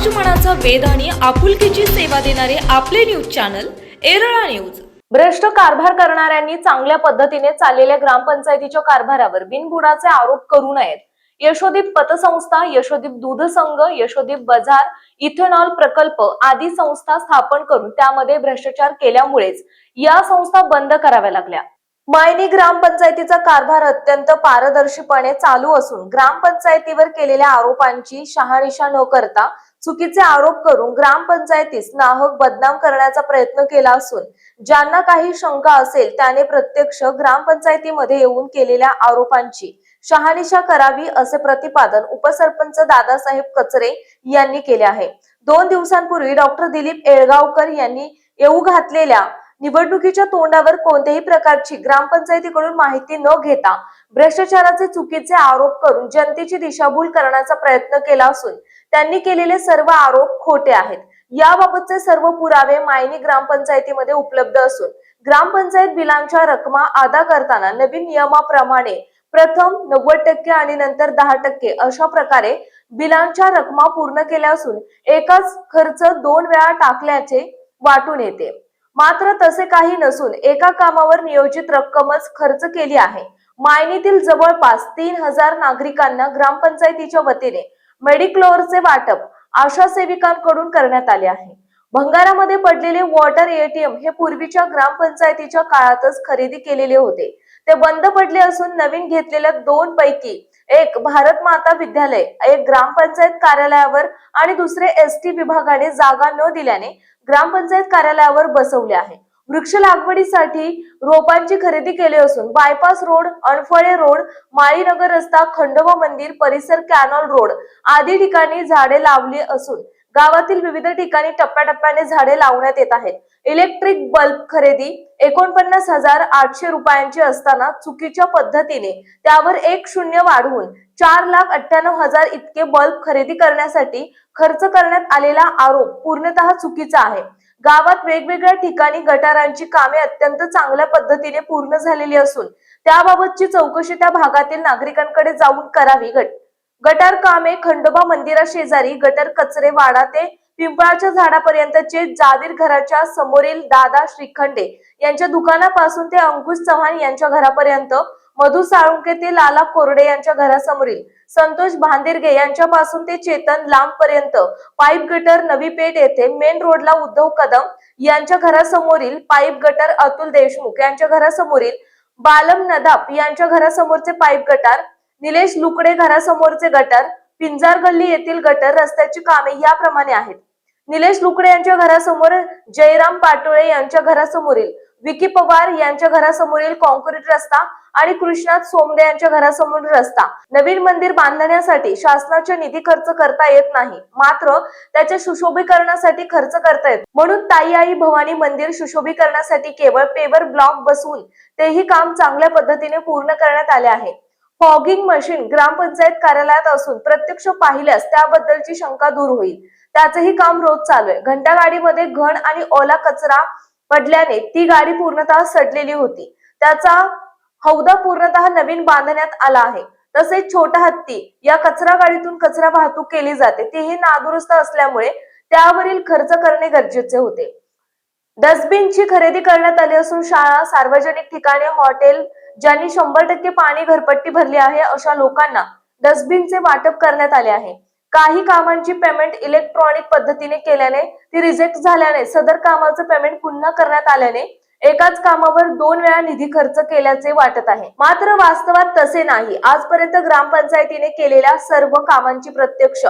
समाजमनाचा वेद आणि आपुलकीची सेवा देणारे आपले न्यूज चॅनल एरळा न्यूज. भ्रष्ट कारभार करणाऱ्यांनी चांगल्या पद्धतीने चाललेल्या ग्रामपंचायतीच्या कारभारावर बिनबुडाचे आरोप करू नयेत. यशोदीप पतसंस्था यशोदीप दूध संघ यशोदीप बाजार इथेनॉल प्रकल्प आदी संस्था स्थापन करून त्यामध्ये भ्रष्टाचार केल्यामुळेच या संस्था बंद कराव्या लागल्या. मायनी ग्रामपंचायतीचा कारभार अत्यंत पारदर्शीपणे चालू असून ग्रामपंचायतीवर केलेल्या आरोपांची शहानिशा न करता चुकीचे आरोप करून ग्रामपंचायतीस नाहक बदनाम करण्याचा प्रयत्न केला असून ज्यांना काही शंका असेल त्याने प्रत्यक्ष ग्रामपंचायतीमध्ये येऊन केलेल्या आरोपांची शहानिशा करावी असे प्रतिपादन उपसरपंच दादासाहेब कचरे यांनी केले आहे. दोन दिवसांपूर्वी डॉक्टर दिलीप येळगावकर यांनी येऊ घातलेल्या निवडणुकीच्या तोंडावर कोणत्याही प्रकारची ग्रामपंचायतीकडून माहिती न घेता भ्रष्टाचाराचे चुकीचे आरोप करून जनतेची दिशाभूल करण्याचा प्रयत्न केला असून त्यांनी केलेले सर्व आरोप खोटे आहेत. याबाबतचे सर्व पुरावे मायनी ग्रामपंचायतीमध्ये उपलब्ध असून ग्रामपंचायत बिलांच्या रकमा अदा करताना नवीन नियमाप्रमाणे प्रथम नव्वद टक्के आणि नंतर दहा टक्के अशा प्रकारे बिलांच्या रकमा पूर्ण केल्या असून एकाच खर्च दोन वेळा टाकल्याचे वाटून येते. मात्र तसे काही नसून एका कामावर नियोजित रक्कमच खर्च केली आहे. मायनीतील जवळपास तीन हजार नागरिकांना ग्रामपंचायतीच्या वतीने मेडिक्लोअरचे वाटप आशा सेविकांकडून करण्यात आले आहे. भंगारामध्ये पडलेले वॉटर एटीएम हे पूर्वीच्या ग्रामपंचायतीच्या काळातच खरेदी केलेले होते. ते बंद पडले असून नवीन घेतलेल्या दोन पैकी एक भारत माता विद्यालय एक ग्रामपंचायत कार्यालयावर आणि दुसरे एस टी विभागाने जागा न दिल्याने ग्रामपंचायत कार्यालयावर बसवले आहे. वृक्ष लागवडीसाठी रोपांची खरेदी केली असून bypass road Anphale road Malinagar रस्ता खंडोबा मंदिर परिसर कॅनॉल रोड आदी ठिकाणी झाडे लावली असून गावातील विविध ठिकाणी टप्प्याटप्प्याने झाडे लावण्यात येत आहेत. इलेक्ट्रिक बल्ब खरेदी एकोणपन्नास हजार आठशे रुपयांची असताना चुकीच्या पद्धतीने त्यावर एक शून्य वाढवून चार लाख अठ्ठ्याण्णव हजार इतके बल्ब खरेदी करण्यासाठी खर्च करण्यात आलेला आरोप पूर्णतः चुकीचा आहे. गावात वेगवेगळ्या ठिकाणी गटारांची कामे अत्यंत चांगल्या पद्धतीने पूर्ण झालेली असून त्याबाबतची चौकशी त्या भागातील नागरिकांकडे जाऊन करावी गट गटार कामे खंडोबा मंदिरा शेजारी गटर कचरे वाडा ते पिंपळाच्या झाडापर्यंतचे जावीर घराच्या समोरील दादा श्रीखंडे यांच्या दुकानापासून ते अंकुश चव्हाण यांच्या घरापर्यंत मधु साळुंके ते लाला कोरडे यांच्या घरासमोरील संतोष भांदिरगे यांच्यापासून ते चेतन लांब पर्यंत पाईप गटर नवी पेठ येथे मेन रोडला उद्धव कदम यांच्या घरासमोरील पाईप गटर अतुल देशमुख यांच्या घरासमोरील बालम नदाप यांच्या घरासमोरचे पाईप गटार निलेश लुकडे घरासमोरचे गटर पिंजार गल्ली येथील गटर रस्त्याची कामे याप्रमाणे आहेत. निलेश लुकडे यांच्या घरासमोर जयराम पाटोळे यांच्या घरासमोरील विकी पवार यांच्या घरासमोरील कॉन्क्रीट रस्ता आणि कृष्णात सोमदे यांच्या घरासमोर रस्ता. नवीन मंदिर बांधण्यासाठी शासनाच्या निधी खर्च करता येत नाही. मात्र त्याच्या सुशोभीकरणासाठी खर्च करता येत म्हणून ताई आई भवानी मंदिर सुशोभीकरणासाठी केवळ पेवर ब्लॉक बसवून तेही काम चांगल्या पद्धतीने पूर्ण करण्यात आले आहे. फॉगिंग मशीन ग्रामपंचायत कार्यालयात असून प्रत्यक्ष पाहिल्यास त्याबद्दलची शंका दूर होईल. त्याचंही काम रोज चालू आहे. घंटा गाडीमध्ये घन आणि ओला कचरा पडल्याने ती गाडी पूर्णतः सडलेली होती. त्याचा हौदा पूर्णतः नवीन बांधण्यात आला आहे. तसेच छोटा हत्ती या कचरा गाडीतून कचरा वाहतूक केली जाते. तीही नादुरुस्त असल्यामुळे त्यावरील खर्च करणे गरजेचे होते. डस्टबिनची खरेदी करण्यात आली असून शाळा सार्वजनिक ठिकाणे हॉटेल ज्यांनी शंभर टक्के पाणी घरपट्टी भरली आहे अशा लोकांना डस्टबिनचे वाटप करण्यात आले आहे. काही कामांची पेमेंट इलेक्ट्रॉनिक पद्धतीने केल्याने ती रिजेक्ट झाल्याने सदर कामाचं पेमेंट पुन्हा करण्यात आल्याने एकाच कामावर दोन वेळा निधी खर्च केल्याचे वाटत आहे. मात्र वास्तवात तसे नाही. आजपर्यंत ग्रामपंचायतीने केलेल्या सर्व कामांची प्रत्यक्ष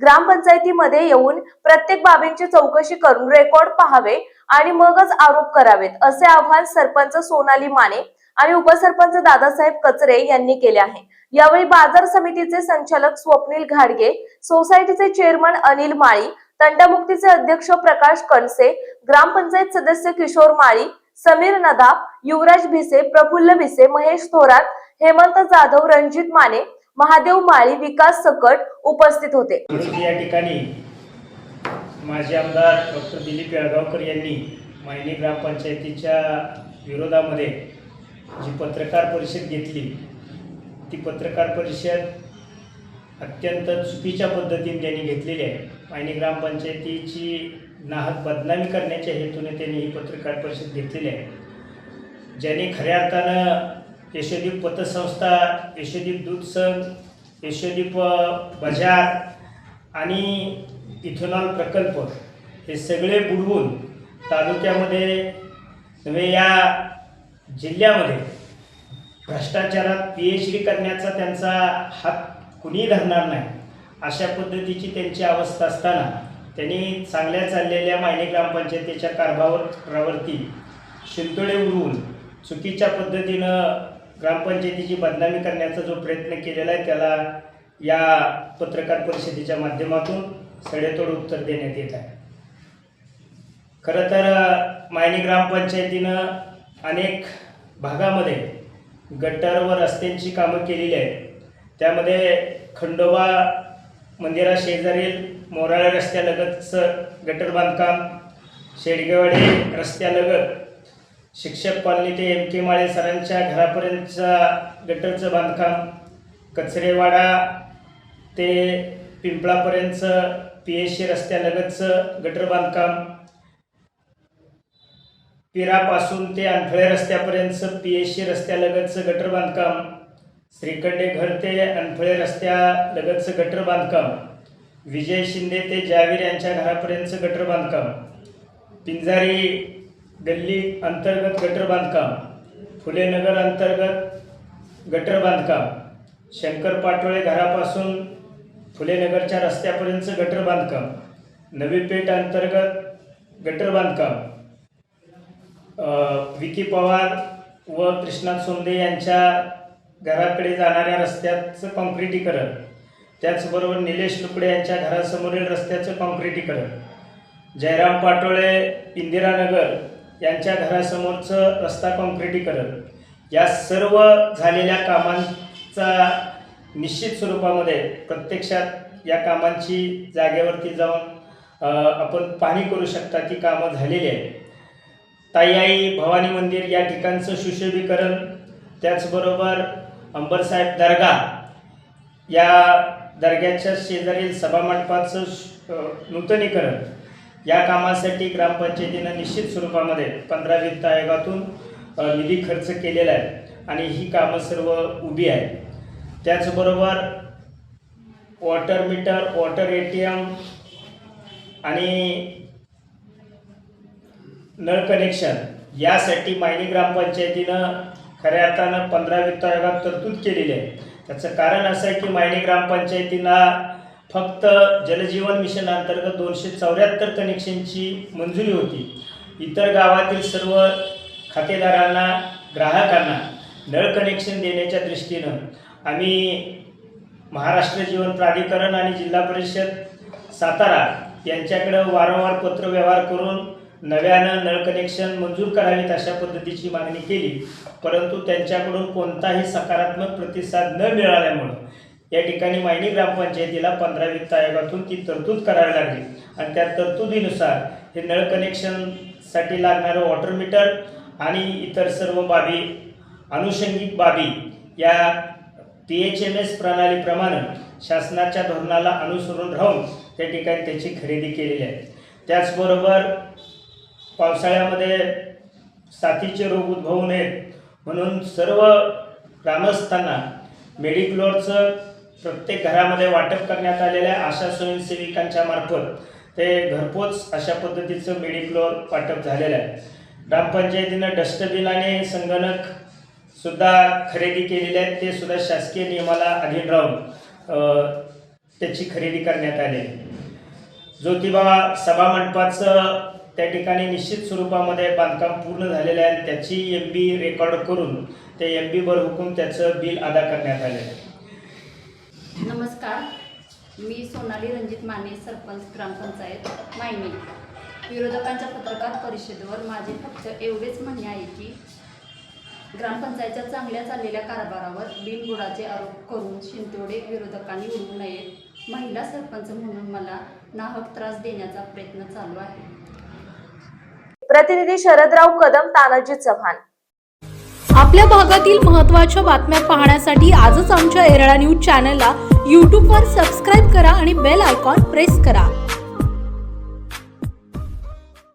ग्रामपंचायतीमध्ये येऊन प्रत्येक बाबींची चौकशी करून रेकॉर्ड पाहावे आणि मगच आरोप करावेत असे आव्हान सरपंच सोनाली माने आणि उपसरपंच दादासाहेब कचरे यांनी केले आहे. यावेळी बाजार समितीचे संचालक स्वप्नील घाडगे सोसायटीचे चेअरमन अनिल माळी तंटामुक्तीचे अध्यक्ष प्रकाश कणसे ग्रामपंचायत सदस्य किशोर माळी समीर नदाब युवराज भिसे प्रफुल्ल भिसे महेश थोरात हेमंत जाधव रणजित माने महादेव माळी विकास सकट उपस्थित होते. या ठिकाणी माजी आमदार डॉक्टर दिलीप येळगावकर यांनी मायनी ग्रामपंचायतीच्या विरोधामध्ये जी पत्रकार परिषद घेतली ती पत्रकार परिषद अत्यंत चुकीच्या पद्धतीने त्यांनी घेतलेली आहे. आणि ग्रामपंचायतीची नाहक बदनामी करण्याच्या हेतूने त्यांनी ही पत्रकार परिषद घेतलेली आहे. ज्यांनी खऱ्या अर्थानं यशोदीप पतसंस्था यशोदीप दूध संघ यशोदीप बजार आणि इथेनॉल प्रकल्प हे सगळे बुडवून तालुक्यामध्ये नव्हे या जिल्ह्यामध्ये भ्रष्टाचारात पी एच डी करण्याचा त्यांचा हात कुणीही धरणार नाही. अशा पद्धतीची त्यांची अवस्था असताना त्यांनी चांगल्या चाललेल्या मायने ग्रामपंचायतीच्या कारभारावरती शिंतोळे उडवून चुकीच्या पद्धतीनं ग्रामपंचायतीची बदनामी करण्याचा जो प्रयत्न केलेला आहे त्याला या पत्रकार परिषदेच्या माध्यमातून सडेतोड उत्तर देण्यात येत आहे. खरं तर मायनी ग्रामपंचायतीनं अनेक भागामध्ये गटर व रस्त्यांची कामं केलेली आहेत. त्यामध्ये खंडोबा मंदिराशेजारील मोराळा रस्त्यालगतचं गटर बांधकाम शेडगेवाडी रस्त्यालगत शिक्षक कॉलनी ते एम के माळे सरांच्या घरापर्यंतचा गटरचं बांधकाम कचरेवाडा ते पिंपळापर्यंतचं पी एस सी रस्त्यालगतचं गटर बांधकाम पिरापासून ते अनफळे रस्त्यापर्यंतचं पी एस सी रस्त्यालगतचं गटर बांधकाम. श्रीखंडे घर ते अनफळे रस्त्यालगतचं गटर बांधकाम. विजय शिंदे ते जावीर यांच्या घरापर्यंतचं गटर बांधकाम. पिंजारी गल्ली अंतर्गत गटर बांधकाम. फुलेनगर अंतर्गत गटर बांधकाम. शंकर पाटोळे घरापासून फुलेनगरच्या रस्त्यापर्यंतचं गटर बांधकाम. नवी पेठ अंतर्गत गटर बांधकाम. विकी पवार व कृष्णा सोंदे यांच्या घराकडे जाणाऱ्या रस्त्याचं कॉन्क्रिटीकरण. त्याचबरोबर निलेश लुकडे यांच्या घरासमोरील रस्त्याचं कॉन्क्रिटीकरण. जयराम पाटोळे इंदिरानगर यांच्या घरासमोरचं रस्ता कॉन्क्रिटीकरण. या सर्व झालेल्या कामांचा निश्चित स्वरूपामध्ये प्रत्यक्षात या कामांची जागेवरती जाऊन आपण पाहणी करू शकता ती कामं झालेली आहेत. ताईआई भवानी मंदिर या ठिकाणचं सुशोभीकरण त्याचबरोबर अंबरसाहेब दर्गा या दर्ग्याच्या शेजारील सभामंडपाचं नूतनीकरण या कामासाठी ग्रामपंचायतीनं निश्चित स्वरूपामध्ये पंधरा वित्त आयोगातून निधी खर्च केलेला आहे आणि ही कामं सर्व उभी आहेत. त्याचबरोबर water meter water A T M आणि नळ कनेक्शन. यासाठी मायनी ग्रामपंचायतीनं खऱ्या अर्थानं पंधरा वित्त आयोगात तरतूद केलेली आहे. त्याचं कारण असं आहे की मायनी ग्रामपंचायतीला फक्त जलजीवन मिशन अंतर्गत दोनशे चौऱ्याहत्तर कनेक्शनची मंजुरी होती. इतर गावातील सर्व खातेदारांना ग्राहकांना नळ कनेक्शन देण्याच्या दृष्टीनं आम्ही महाराष्ट्र जीवन प्राधिकरण आणि जिल्हा परिषद सातारा यांच्याकडं वारंवार पत्रव्यवहार करून नव्यानं नळ कनेक्शन मंजूर करावीत अशा पद्धतीची मागणी केली. परंतु त्यांच्याकडून कोणताही सकारात्मक प्रतिसाद न मिळाल्यामुळं या ठिकाणी मायनी ग्रामपंचायतीला पंधरा वित्त आयोगातून ती तरतूद करावी लागली. आणि त्या तरतुदीनुसार हे नळ कनेक्शनसाठी लागणारं वॉटर मीटर आणि इतर सर्व बाबी आनुषंगिक बाबी या पी एच एम एस प्रणालीप्रमाणे शासनाच्या धोरणाला अनुसरून राहून त्या ठिकाणी त्याची खरेदी केलेली आहे. त्याचबरोबर पावसाळ्यामध्ये साथीचे रोग उद्भवू नयेत. म्हणून सर्व ग्रामस्थांना मेडिक्लोरचं प्रत्येक घरामध्ये वाटप करण्यात आलेल्या आशा स्वयंसेविकांच्या मार्फत ते घरपोच अशा पद्धतीचं मेडिक्लोर वाटप झालेलं आहे. ग्रामपंचायतीनं डस्टबिन आणि संगणक सुद्धा खरेदी केलेले आहेत. ते सुद्धा शासकीय नियमाला अधीन राहून त्याची खरेदी करण्यात आली ज्योतिबा सभामंडपाचं त्या ठिकाणी निश्चित स्वरूपामध्ये बांधकाम पूर्ण झालेलं आहे. त्याची एम बी रेकॉर्ड करून ते एम बीवर हुकूम त्याचं बिल अदा करण्यात आलेलं आहे. नमस्कार. मी सोनाली रणजित माने सरपंच ग्रामपंचायत मायनी. विरोधकांच्या पत्रकार परिषदेवर माझे फक्त एवढेच म्हणणे आहे की ग्रामपंचायतच्या चांगल्या चाललेल्या कारभारावर बिनबुडाचे आरोप करून शिंतोडे विरोधकांनी उडू नयेत महिला सरपंच म्हणून मला नाहक त्रास देण्याचा प्रयत्न चालू आहे. प्रतिनिधी शरदराव कदम तानाजी चव्हाण. आपल्या भागातील महत्त्वाच्या बातम्या पाहण्यासाठी आजच आमच्या एरळा न्यूज चॅनलला यूट्यूबवर सबस्क्राईब करा आणि बेल आयकॉन प्रेस करा.